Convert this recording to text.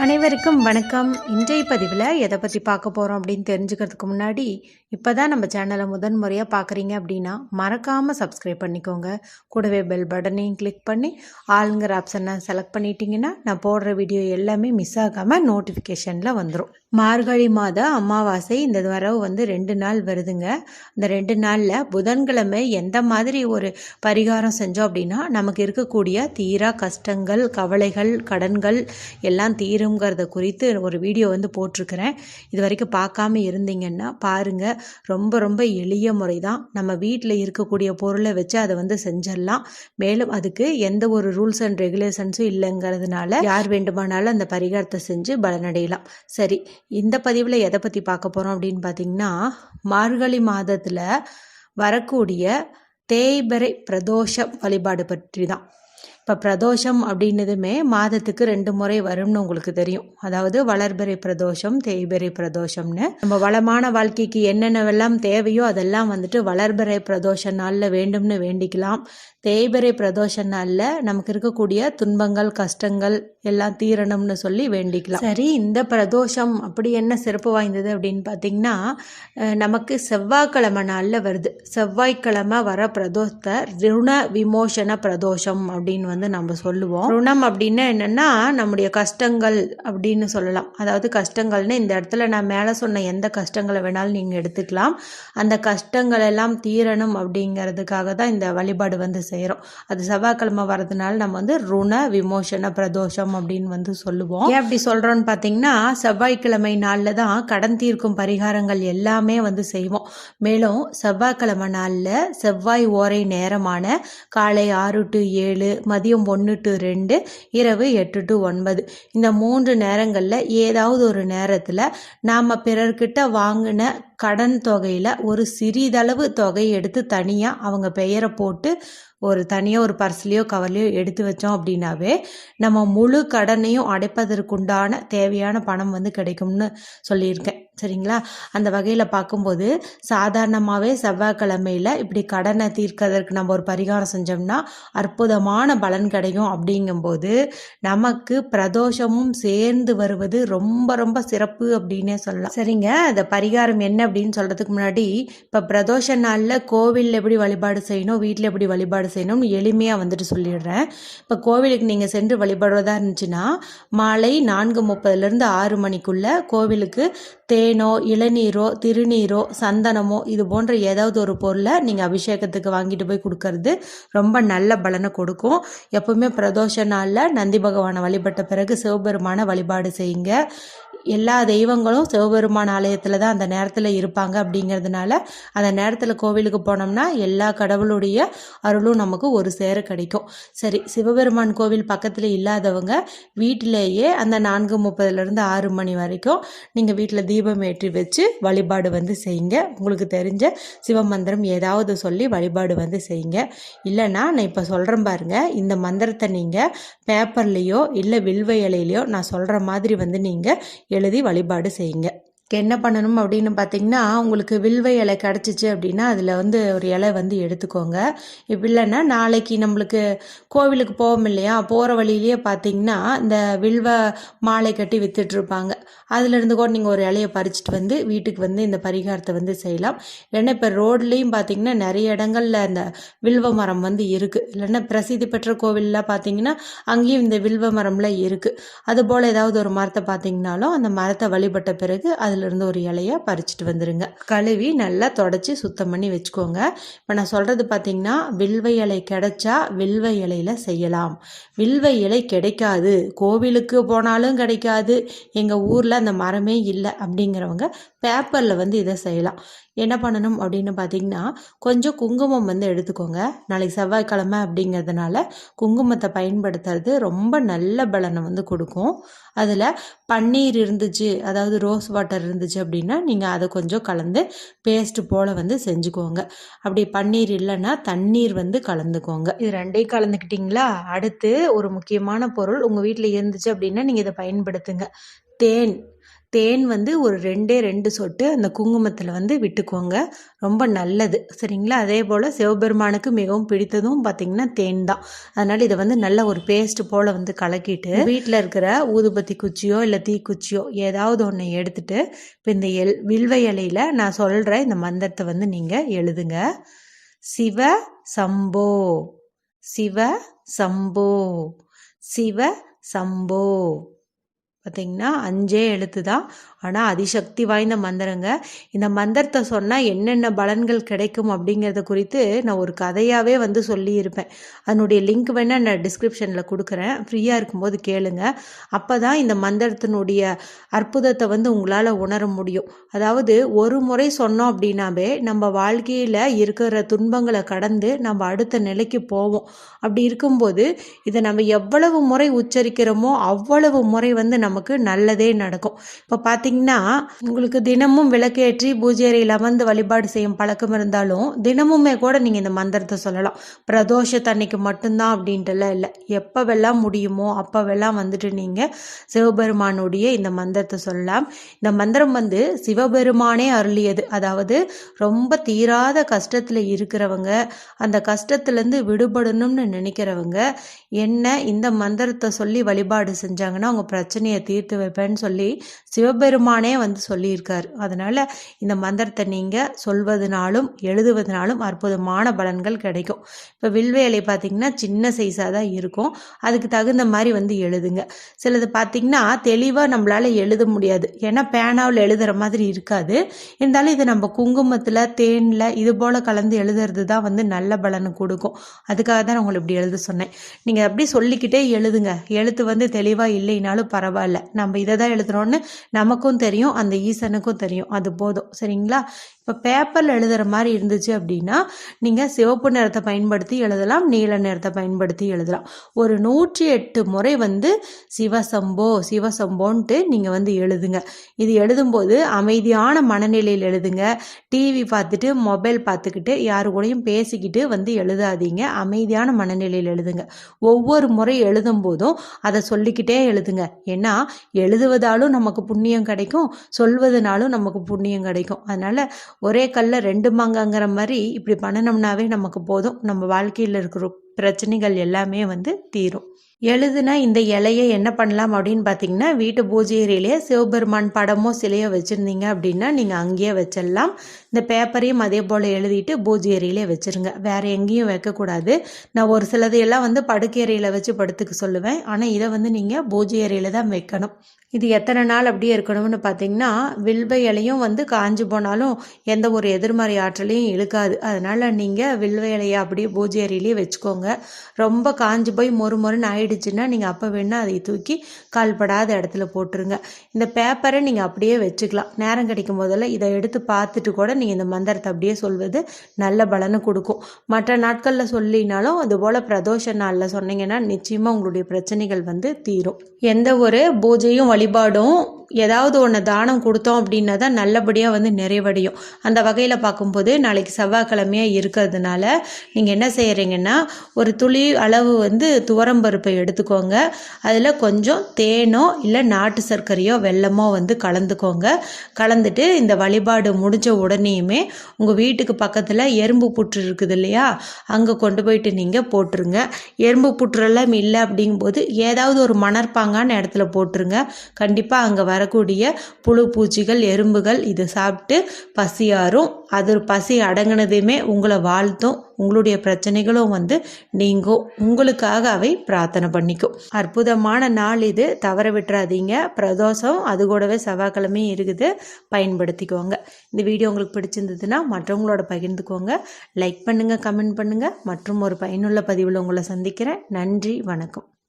அனைவருக்கும் வணக்கம். இன்றைய பதிவில் எதை பற்றி பார்க்க போகிறோம் அப்படின்னு தெரிஞ்சுக்கிறதுக்கு முன்னாடி இப்போ தான் நம்ம சேனலை முதன் முறையாக பார்க்குறீங்க அப்படின்னா மறக்காமல் சப்ஸ்கிரைப் பண்ணிக்கோங்க. கூடவே பெல் பட்டனையும் கிளிக் பண்ணி ஆளுங்கிற ஆப்ஷனை செலக்ட் பண்ணிட்டீங்கன்னா நான் போடுற வீடியோ எல்லாமே மிஸ் ஆகாமல் நோட்டிஃபிகேஷனில் வந்துடும் மார்கழி மாத அமாவாசை இந்த வரவு வந்து ரெண்டு நாள் வருதுங்க. இந்த ரெண்டு நாளில் புதன்கிழமை எந்த மாதிரி ஒரு பரிகாரம் செஞ்சோம் அப்படின்னா நமக்கு இருக்கக்கூடிய தீரா கஷ்டங்கள் கவலைகள் கடன்கள் எல்லாம் தீருங்கிறத குறித்து ஒரு வீடியோ வந்து போட்டிருக்கிறேன். இது வரைக்கும் பார்க்காம இருந்தீங்கன்னா பாருங்கள் ரொம்ப ரொம்ப எளிய முறை தான் நம்ம வீட்டில் இருக்கக்கூடிய பொருளை வச்சு அதை வந்து செஞ்சிடலாம். மேலும் அதுக்கு எந்த ஒரு ரூல்ஸ் அண்ட் ரெகுலேஷன்ஸும் இல்லைங்கிறதுனால யார் வேண்டுமானாலும் அந்த பரிகாரத்தை செஞ்சு பலனடையலாம் சரி இந்த பதிவில் எதை பற்றி பார்க்க போகிறோம் அப்படின்னு பார்த்தீங்கன்னா மார்கழி மாதத்தில் வரக்கூடிய தேய்பறை பிரதோஷ வழிபாடு பற்றி தான் இப்போ பிரதோஷம் அப்படின்னதுமே மாதத்துக்கு ரெண்டு முறை வரும்னு உங்களுக்கு தெரியும். அதாவது வளர்பிறை பிரதோஷம் தேய்பிறை பிரதோஷம்னு. நம்ம வளமான வாழ்க்கைக்கு என்னென்னவெல்லாம் தேவையோ அதெல்லாம் வந்துட்டு வளர்பிறை பிரதோஷ நாளில் வேண்டும்னு வேண்டிக்கலாம். தேய்பிறை பிரதோஷ நாளில் நமக்கு இருக்கக்கூடிய துன்பங்கள் கஷ்டங்கள் எல்லாம் தீரணும்னு சொல்லி வேண்டிக்கலாம். சரி இந்த பிரதோஷம் அப்படி என்ன சிறப்பு வாய்ந்தது அப்படின்னு பார்த்தீங்கன்னா நமக்கு செவ்வாய்க்கிழமை நாளில் வருது. செவ்வாய்க்கிழமை வர பிரதோஷத்தை ருண விமோசன பிரதோஷம் அப்படின்னு வந்து நம்ம சொல்லுவோம். ருணம் அப்படின்னா என்னென்னா நம்முடைய கஷ்டங்கள் அப்படின்னு சொல்லலாம். அதாவது கஷ்டங்கள்னு இந்த இடத்துல நான் மேலே சொன்ன எந்த கஷ்டங்களை வேணாலும் நீங்கள் எடுத்துக்கலாம். அந்த கஷ்டங்கள் எல்லாம் தீரணும் அப்படிங்கிறதுக்காக தான் இந்த வழிபாடு வந்து செய்கிறோம் அது செவ்வாய்க்கிழமை வரதுனால நம்ம வந்து ருண விமோசன பிரதோஷம் அப்படின்னு வந்து சொல்லுவோம். ஏன் அப்படி சொல்கிறோன்னு பார்த்தீங்கன்னா செவ்வாய்க்கிழமை நாளில் தான் கடன் தீர்க்கும் பரிகாரங்கள் எல்லாமே வந்து செய்வோம். மேலும் செவ்வாய்க்கிழமை நாளில் செவ்வாய் ஓரை நேரமான காலை ஆறு டு ஏழு மதியம் ஒன்று டு ரெண்டு இரவு எட்டு டு ஒன்பது. இந்த மூன்று நேரங்களில் ஏதாவது ஒரு நேரத்தில் நாம் பிறர்கிட்ட வாங்கின கடன் தொகையில் ஒரு சிறிதளவு தொகையை எடுத்து தனியாக அவங்க பெயரை போட்டு ஒரு தனியாக ஒரு பர்ஸ்லேயோ கவர்லேயோ எடுத்து வச்சோம் அப்படின்னாவே நம்ம முழு கடனையும் அடைப்பதற்குண்டான தேவையான பணம் வந்து கிடைக்கும்னு சொல்லியிருக்கேன். சரிங்களா? அந்த வகையில் பார்க்கும்போது சாதாரணமாகவே செவ்வாய்க்கிழமையில் இப்படி கடனை தீர்க்கறதற்கு நம்ம ஒரு பரிகாரம் செஞ்சோம்னா அற்புதமான பலன் கிடைக்கும் அப்படிங்கும்போது நமக்கு பிரதோஷமும் சேர்ந்து வருவது ரொம்ப ரொம்ப சிறப்பு அப்படின்னே சொல்லலாம். சரிங்க. அந்த பரிகாரம் என்ன அப்படின்னு சொல்கிறதுக்கு முன்னாடி இப்போ பிரதோஷ நாளில் கோவிலில் எப்படி வழிபாடு செய்யணும் வீட்டில் எப்படி வழிபாடு செய்யணும்னு எளிமையாக வந்துட்டு சொல்லிடுறேன். இப்போ கோவிலுக்கு நீங்கள் சென்று வழிபடுவதா இருந்துச்சுன்னா மாலை நான்கு முப்பதுலேருந்து ஆறு மணிக்குள்ளே கோவிலுக்கு தே இளநீரோ திருநீரோ சந்தனமோ இது போன்ற ஏதாவது ஒரு பொருளை நீங்கள் அபிஷேகத்துக்கு வாங்கிட்டு போய் கொடுக்கறது ரொம்ப நல்ல பலனை கொடுக்கும். எப்பவுமே பிரதோஷ நாளில் நந்தி பகவானை வழிபட்ட பிறகு சிவபெருமான வழிபாடு செய்யுங்க. எல்லா தெய்வங்களும் சிவபெருமான் ஆலயத்தில் தான் அந்த நேரத்தில் இருப்பாங்க அப்படிங்கிறதுனால அந்த நேரத்தில் கோவிலுக்கு போனோம்னா எல்லா கடவுளுடைய அருளும் நமக்கு ஒரு சேர கிடைக்கும். சரி சிவபெருமான் கோவில் பக்கத்தில் இல்லாதவங்க வீட்டிலேயே அந்த நான்கு முப்பதுலேருந்து ஆறு மணி வரைக்கும் நீங்கள் வீட்டில் தீபம் ஏற்றி வச்சு வழிபாடு வந்து செய்யுங்க. உங்களுக்கு தெரிஞ்ச சிவமந்திரம் ஏதாவது சொல்லி வழிபாடு வந்து செய்யுங்க. இல்லைன்னா நான் இப்போ சொல்கிறேன் பாருங்க இந்த மந்திரத்தை நீங்கள் பேப்பர்லேயோ இல்லை வில்வ இலையிலையோ நான் சொல்கிற மாதிரி வந்து நீங்கள் எழுதி வழிபாடு செய்யுங்க. என்ன பண்ணணும் அப்படின்னு பார்த்தீங்கன்னா உங்களுக்கு வில்வ இலை கிடச்சிச்சு அப்படின்னா அதில் வந்து ஒரு இலை வந்து எடுத்துக்கோங்க. இப்போ இல்லைன்னா நாளைக்கு நம்மளுக்கு கோவிலுக்கு போவோம் இல்லையா போகிற வழியிலேயே பார்த்தீங்கன்னா இந்த வில்வ மாலை கட்டி விற்றுட்ருப்பாங்க அதுலேருந்து கூட நீங்கள் ஒரு இலையை பறிச்சுட்டு வந்து வீட்டுக்கு வந்து இந்த பரிகாரத்தை வந்து செய்யலாம். இல்லைன்னா இப்போ ரோட்லேயும் பார்த்தீங்கன்னா நிறைய இடங்கள்ல இந்த வில்வ மரம் வந்து இருக்குது இல்லைன்னா பிரசித்தி பெற்ற கோவிலெலாம் பார்த்தீங்கன்னா அங்கேயும் இந்த வில்வ மரம்லாம் இருக்குது அதுபோல் ஏதாவது ஒரு மரத்தை பார்த்தீங்கனாலும் அந்த மரத்தை வழிபட்ட பிறகு அதில் இருந்து ஒரு இலையை பறிச்சுட்டு வந்துடுங்க கழுவி நல்லா தொடச்சி சுத்தம் பண்ணி வச்சுக்கோங்க. இப்போ நான் சொல்கிறது பார்த்தீங்கன்னா வில்வ இலை கிடைச்சா வில்வ இலையில செய்யலாம். வில்வ இலை கிடைக்காது. கோவிலுக்கு போனாலும் கிடைக்காது. எங்கள் ஊரில் அந்த மரமே இல்லை அப்படிங்கிறவங்க பேப்பரில் வந்து இதை செய்யலாம். என்ன பண்ணணும் அப்படின்னு பார்த்தீங்கன்னா கொஞ்சம் குங்குமம் வந்து எடுத்துக்கோங்க. நாளைக்கு செவ்வாய்க்கிழமை அப்படிங்கிறதுனால குங்குமத்தை பயன்படுத்துறது ரொம்ப நல்ல பலனை வந்து கொடுக்கும். அதில் பன்னீர் இருந்துச்சு அதாவது ரோஸ் வாட்டர் இருந்துச்சு அப்படின்னா நீங்கள் அதை கொஞ்சம் கலந்து பேஸ்ட்டு போல் வந்து செஞ்சுக்கோங்க. அப்படி பன்னீர் இல்லைன்னா தண்ணீர் வந்து கலந்துக்கோங்க. இது ரெண்டையும் கலந்துக்கிட்டிங்களா? அடுத்து ஒரு முக்கியமான பொருள் உங்கள் வீட்டில் இருந்துச்சு அப்படின்னா நீங்கள் இதை பயன்படுத்துங்க. தேன். தேன் வந்து ஒரு ரெண்டே ரெண்டு சொட்டு அந்த குங்குமத்தில் வந்து விட்டுக்கோங்க. ரொம்ப நல்லது. சரிங்களா? அதே போல் சிவபெருமானுக்கு மிகவும் பிடித்ததும் பார்த்திங்கன்னா தேன் தான். அதனால் இதை வந்து நல்ல ஒரு பேஸ்ட் போல் வந்து கலக்கிட்டு வீட்டில் இருக்கிற ஊதுபத்தி குச்சியோ இல்லை தீக்குச்சியோ ஏதாவது ஒன்று எடுத்துட்டு இப்போ இந்த எல் வில்வ இலையில் நான் சொல்கிற இந்த மந்திரத்தை வந்து நீங்கள் எழுதுங்க. சிவ சம்போ சிவ சம்போ சிவ சம்போ. பார்த்தீங்கன்னா அஞ்சே எழுத்து தான் ஆனால் அதிசக்தி வாய்ந்த மந்திரங்க. இந்த மந்திரத்தை சொன்னால் என்னென்ன பலன்கள் கிடைக்கும் அப்படிங்கிறத குறித்து நான் ஒரு கதையாகவே வந்து சொல்லியிருப்பேன். அதனுடைய லிங்க் வேணால் நான் டிஸ்கிரிப்ஷனில் கொடுக்குறேன். ஃப்ரீயாக இருக்கும்போது கேளுங்க. அப்போ தான் இந்த மந்திரத்தினுடைய அற்புதத்தை வந்து உங்களால் உணர முடியும். அதாவது ஒரு முறை சொன்னோம் அப்படின்னாவே நம்ம வாழ்க்கையில் இருக்கிற துன்பங்களை கடந்து நம்ம அடுத்த நிலைக்கு போவோம். அப்படி இருக்கும்போது இதை நம்ம எவ்வளவு முறை உச்சரிக்கிறோமோ அவ்வளவு முறை வந்து நமக்கு நல்லதே நடக்கும். இப்போ பார்த்தீங்க பார்த்தீங்கன்னா உங்களுக்கு தினமும் விளக்கேற்றி பூஜை அறையில் அமர்ந்து வழிபாடு செய்யும் பழக்கம் இருந்தாலும் தினமுமே கூட நீங்கள் இந்த மந்திரத்தை சொல்லலாம். பிரதோஷத்தன்னைக்கு மட்டும்தான் அப்படின்ட்டுலாம் இல்லை. எப்போவெல்லாம் முடியுமோ அப்போவெல்லாம் வந்துட்டு நீங்கள் சிவபெருமானுடைய இந்த மந்திரத்தை சொல்லலாம். இந்த மந்திரம் வந்து சிவபெருமானே அருளியது. அதாவது ரொம்ப தீராத கஷ்டத்தில் இருக்கிறவங்க அந்த கஷ்டத்துலேருந்து விடுபடணும்னு நினைக்கிறவங்க என்ன இந்த மந்திரத்தை சொல்லி வழிபாடு செஞ்சாங்கன்னா அவங்க பிரச்சனையை தீர்த்து வைப்பேன்னு சொல்லி சிவபெருமான் பெருமானே வந்து சொல்லியிருக்கார். அதனால் இந்த மந்திரத்தை நீங்கள் சொல்வதனாலும் எழுதுவதனாலும் அற்புதமான பலன்கள் கிடைக்கும். இப்போ வில்வேலை பார்த்திங்கன்னா சின்ன சைஸாக தான் இருக்கும். அதுக்கு தகுந்த மாதிரி வந்து எழுதுங்க. சிலது பார்த்திங்கன்னா தெளிவாக நம்மளால் எழுத முடியாது. ஏன்னா பேனாவில் எழுதுகிற மாதிரி இருக்காது. இருந்தாலும் இது நம்ம குங்குமத்தில் தேனில் இது போல் கலந்து எழுதுறது தான் வந்து நல்ல பலனை கொடுக்கும். அதுக்காக தான் நான் உங்களை இப்படி எழுத சொன்னேன். நீங்கள் அப்படி சொல்லிக்கிட்டே எழுதுங்க. எழுத்து வந்து தெளிவாக இல்லைனாலும் பரவாயில்ல. நம்ம இதை தான் எழுதுகிறோன்னு நமக்கும் எனக்கும் தெரியும் அந்த ஈசனுக்கும் தெரியும். அது போதும். சரிங்களா? இப்போ பேப்பரில் எழுதுகிற மாதிரி இருந்துச்சு அப்படின்னா நீங்கள் சிவப்பு நிறத்தை பயன்படுத்தி எழுதலாம் நீல நிறத்தை பயன்படுத்தி எழுதலாம். ஒரு நூற்றி எட்டு முறை வந்து சிவசம்போ சிவசம்போன்ட்டு நீங்கள் வந்து எழுதுங்க. இது எழுதும்போது அமைதியான மனநிலையில் எழுதுங்க. டிவி பார்த்துட்டு மொபைல் பார்த்துக்கிட்டு யாரு கூடயும் பேசிக்கிட்டு வந்து எழுதாதீங்க. அமைதியான மனநிலையில் எழுதுங்க. ஒவ்வொரு முறை எழுதும் போதும் அதை சொல்லிக்கிட்டே எழுதுங்க. ஏன்னா எழுதுவதாலும் நமக்கு புண்ணியம் கிடைக்கும் சொல்வதனாலும் நமக்கு புண்ணியம் கிடைக்கும். அதனால் ஒரே கல்லில் ரெண்டு மாங்காங்கிற மாதிரி இப்படி பண்ணினோம்னாவே நமக்கு போதும். நம்ம வாழ்க்கையில் இருக்கிற பிரச்சனைகள் எல்லாமே வந்து தீரும். எழுதுனா இந்த இலையை என்ன பண்ணலாம் அப்படின்னு பார்த்தீங்கன்னா வீட்டு பூஜை ஏரியிலேயே சிவபெருமான் படமோ சிலையோ வச்சுருந்தீங்க அப்படின்னா நீங்கள் அங்கேயே வச்சிடலாம். இந்த பேப்பரையும் அதே போல் எழுதிட்டு பூஜை ஏரியிலே வச்சுருங்க. வேறு எங்கேயும் வைக்கக்கூடாது. நான் ஒரு சிலதையெல்லாம் வந்து படுக்கை வச்சு படுத்துக்க சொல்லுவேன். ஆனால் இதை வந்து நீங்கள் பூஜை ஏரியில் தான் வைக்கணும். இது எத்தனை நாள் அப்படியே இருக்கணும்னு பார்த்தீங்கன்னா வில்வ இலையும் வந்து காஞ்சு போனாலும் எந்த ஒரு எதிர்மறை ஆற்றலையும் இழுக்காது. அதனால் நீங்கள் வில்வ இலையை அப்படியே பூஜை அறையிலேயே வச்சுக்கோங்க. ரொம்ப காஞ்சி போய் மொறு மொறுன்னு ஆயிடுச்சுன்னா நீங்கள் அப்போ வேணால் அதை தூக்கி கால்படாத இடத்துல போட்டுருங்க. இந்த பேப்பரை நீங்கள் அப்படியே வச்சுக்கலாம். நேரம் கிடைக்கும் போதெல்லாம் இதை எடுத்து பார்த்துட்டு கூட நீங்கள் இந்த மந்திரத்தை அப்படியே சொல்வது நல்ல பலனை கொடுக்கும். மற்ற நாட்களில் சொல்லினாலும் அதுபோல் பிரதோஷ நாளில் சொன்னீங்கன்னா நிச்சயமாக உங்களுடைய பிரச்சனைகள் வந்து தீரும். எந்த ஒரு பூஜையும் வழிபாடும் ஏதாவது ஒன்று தானம் கொடுத்தோம் அப்படின்னா தான் நல்லபடியாக வந்து நிறைவடையும். அந்த வகையில் பார்க்கும்போது நாளைக்கு செவ்வாய்க்கிழமையாக இருக்கிறதுனால நீங்கள் என்ன செய்கிறீங்கன்னா ஒரு துளி அளவு வந்து துவரம்பருப்பை எடுத்துக்கோங்க. அதில் கொஞ்சம் தேனோ இல்லை நாட்டு சர்க்கரையோ வெள்ளமோ வந்து கலந்துக்கோங்க. கலந்துட்டு இந்த வழிபாடு முடிஞ்ச உடனேயுமே உங்கள் வீட்டுக்கு பக்கத்தில் எறும்பு புற்று இருக்குது இல்லையா? அங்கே கொண்டு போயிட்டு நீங்கள் போட்டுருங்க. எறும்பு புற்றுலாம் இல்லை அப்படிங்கும்போது ஏதாவது ஒரு மணற்பாங்கான இடத்துல போட்டுருங்க. கண்டிப்பாக அங்கே வரக்கூடிய புழு பூச்சிகள் எறும்புகள் இதை சாப்பிட்டு பசியாரும் அது பசி அடங்கினதையுமே உங்களை வாழ்த்தும். உங்களுடைய பிரச்சனைகளும் வந்து நீங்கும். உங்களுக்காக அவை பிரார்த்தனை பண்ணிக்கும். அற்புதமான நாள் இது. தவற விட்டுறாதீங்க. பிரதோஷம் அது கூடவே செவ்வாய்க்கிழமையும் இருக்குது. பயன்படுத்திக்கோங்க. இந்த வீடியோ உங்களுக்கு பிடிச்சிருந்ததுன்னா மற்றவங்களோட பகிர்ந்துக்கோங்க. லைக் பண்ணுங்கள் கமெண்ட் பண்ணுங்கள் மற்றும் ஒரு பயனுள்ள பதிவில் உங்களை சந்திக்கிறேன். நன்றி வணக்கம்.